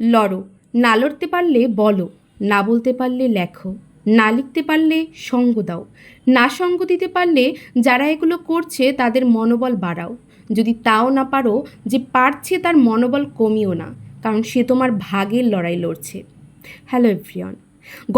লড়ো, না লড়তে পারলে বলো, না বলতে পারলে লেখো, না লিখতে পারলে সঙ্গ দাও, না সঙ্গ দিতে পারলে যারা এগুলো করছে তাদের মনোবল বাড়াও। যদি তাও না পারো যে পারছে তার মনোবল কমিও না, কারণ সে তোমার ভাগের লড়াই লড়ছে। হ্যালো এভরিওয়ান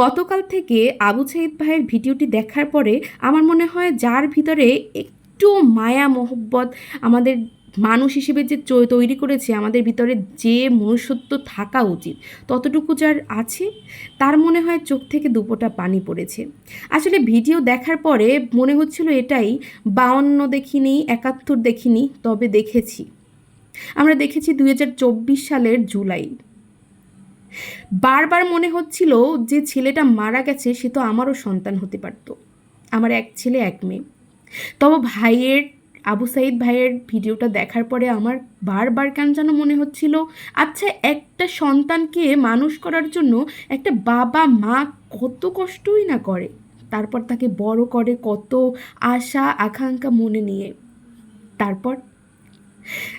গতকাল থেকে আবু সাইদ ভাইয়ের ভিডিওটি দেখার পরে আমার মনে হয় যার ভিতরে একটু মায়া, মোহব্বত আমাদের মানুষ হিসেবে যে তৈরি করেছে, আমাদের ভিতরে যে মনুষ্যত্ব থাকা উচিত, ততটুকু যার আছে, তার মনে হয় চোখ থেকে দুপোটা পানি পড়েছে। আসলে ভিডিও দেখার পরে মনে হচ্ছিল এটাই, বাউন্ন দেখিনি, একাত্তর দেখিনি, তবে দেখেছি। আমরা দেখেছি দুই হাজার চব্বিশ সালের জুলাই। বারবার মনে হচ্ছিল যে ছেলেটা মারা গেছে, সে তো আমারও সন্তান হতে পারত। আমার এক ছেলে, এক মেয়ে। তবে ভাইয়ের আবু সাইদ ভাইয়ের ভিডিওটা দেখার পরে আমার বারবার কেন যেন মনে হচ্ছিল আচ্ছা একটা সন্তানকে মানুষ করার জন্য একটা বাবা মা কত কষ্টই না করে। তারপর তাকে বড় করে কত আশা, আকাঙ্ক্ষা মনে নিয়ে। তারপর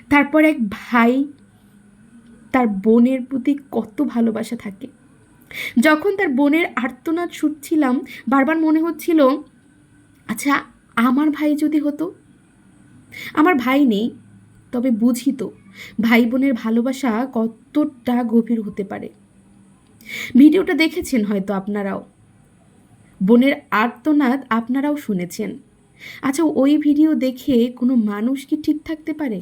তারপর এক ভাই তার বোনের প্রতি কত ভালোবাসা থাকে। যখন তার বোনের আর্তনাদ শুনছিলাম বারবার মনে হচ্ছিল আচ্ছা আমার ভাই যদি হতো আমার ভাই নেই, তবে বুঝি তো ভাই বোনের ভালোবাসা কতটা গভীর হতে পারে। ভিডিওটা দেখেছেন হয়তো আপনারাও। বোনের আর্তনাদ আপনারাও শুনেছেন। আচ্ছা ওই ভিডিও দেখে কোনো মানুষ কি ঠিক থাকতে পারে?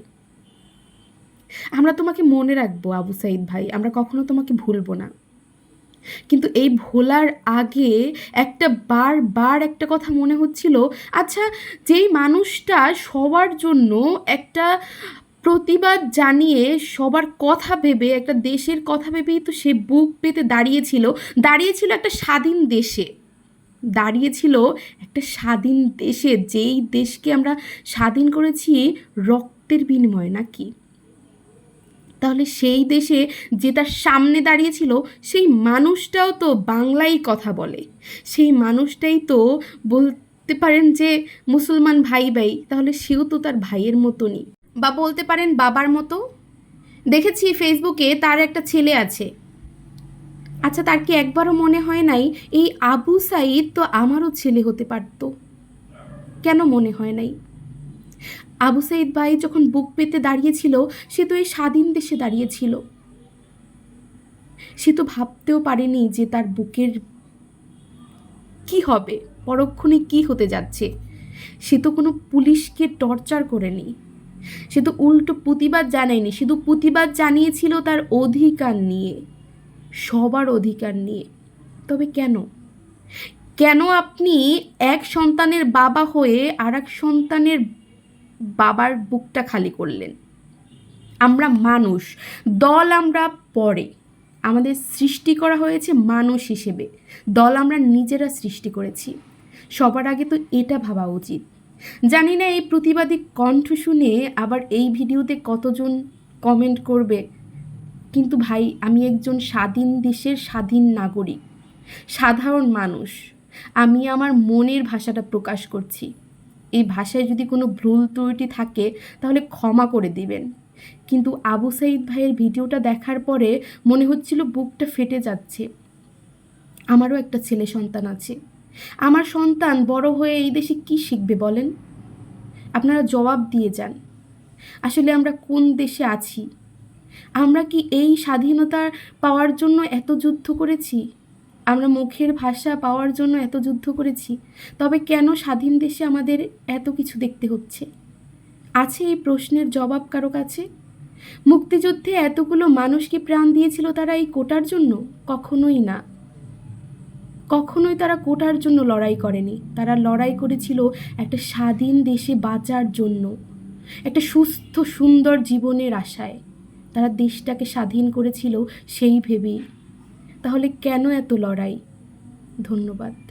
আমরা তোমাকে মনে রাখব আবু সাইদ ভাই, আমরা কখনো তোমাকে ভুলবো না। কিন্তু এই ভোলার আগে একটা বার বার একটা কথা মনে হচ্ছিল আচ্ছা যেই মানুষটা সবার জন্য একটা প্রতিবাদ জানিয়ে সবার কথা ভেবে, একটা দেশের কথা ভেবেই তো সে বুক পেতে দাঁড়িয়েছিল দাঁড়িয়েছিল একটা স্বাধীন দেশে। দাঁড়িয়েছিল একটা স্বাধীন দেশে, যেই দেশকে আমরা স্বাধীন করেছি রক্তের বিনিময়ে নাকি? তাহলে সেই দেশে যে তার সামনে দাঁড়িয়েছিল, সেই মানুষটাও তো বাংলাই কথা বলে। সেই মানুষটাই তো বলতে পারেন যে মুসলমান ভাই ভাই, তাহলে সেও তো তার ভাইয়ের মতনই। বা বলতে পারেন বাবার মতো। দেখেছি ফেসবুকে তার একটা ছেলে আছে। আচ্ছা তার কি একবারও মনে হয় নাই, এই আবু সাইদ তো আমারও ছেলে হতে পারতো? কেন মনে হয় নাই? আবু সাইদ ভাই যখন বুক পেতে দাঁড়িয়েছিল, সে তো এই স্বাধীন দেশে দাঁড়িয়েছিল। সে তো ভাবতেও পারেনি যে তার বুকের কি হবে, পরক্ষণে কি হতে যাচ্ছে। সে তো কোনো পুলিশকে টর্চার করেনি। সে তো উল্টো প্রতিবাদ জানায়নি শুধু প্রতিবাদ জানিয়েছিল তার অধিকার নিয়ে, সবার অধিকার নিয়ে। তবে কেন? কেন আপনি এক সন্তানের বাবা হয়ে আর এক সন্তানের বাবার বুকটা খালি করলেন। আমরা মানুষ, দল আমরা পরে। আমাদের সৃষ্টি করা হয়েছে মানুষ হিসেবে। দল আমরা নিজেরা সৃষ্টি করেছি। সবার আগে তো এটা ভাবা উচিত। জানি না এই প্রতিবাদী কণ্ঠ শুনে আবার এই ভিডিওতে কতজন কমেন্ট করবে। কিন্তু ভাই, আমি একজন স্বাধীন দেশের স্বাধীন নাগরিক, সাধারণ মানুষ। আমি আমার মনের ভাষাটা প্রকাশ করছি। এই ভাষায় যদি কোনো ভুল ত্রুটি থাকে, তাহলে ক্ষমা করে দিবেন। কিন্তু আবু সাইদ ভাইয়ের ভিডিওটা দেখার পরে মনে হচ্ছিল বুকটা ফেটে যাচ্ছে। আমারও একটা ছেলে সন্তান আছে। আমার সন্তান বড় হয়ে এই দেশে কি শিখবে বলেন? আপনারা জবাব দিয়ে যান। আসলে আমরা কোন দেশে আছি? আমরা কি এই স্বাধীনতা পাওয়ার জন্য এত যুদ্ধ করেছি? আমরা মুখের ভাষা পাওয়ার জন্য এত যুদ্ধ করেছি, তবে কেন স্বাধীন দেশে আমাদের এত কিছু দেখতে হচ্ছে? আছে এই প্রশ্নের জবাব কারও কাছে? মুক্তিযুদ্ধে এতগুলো মানুষ কি প্রাণ দিয়েছিল তারা এই কোটার জন্য? কখনোই না। কখনোই তারা কোটার জন্য লড়াই করেনি। তারা লড়াই করেছিল একটা স্বাধীন দেশে বাঁচার জন্য, একটা সুস্থ, সুন্দর জীবনের আশায়। তারা দেশটাকে স্বাধীন করেছিল সেই ভেবেই। তাহলে কেন এত লড়াই? ধন্যবাদ।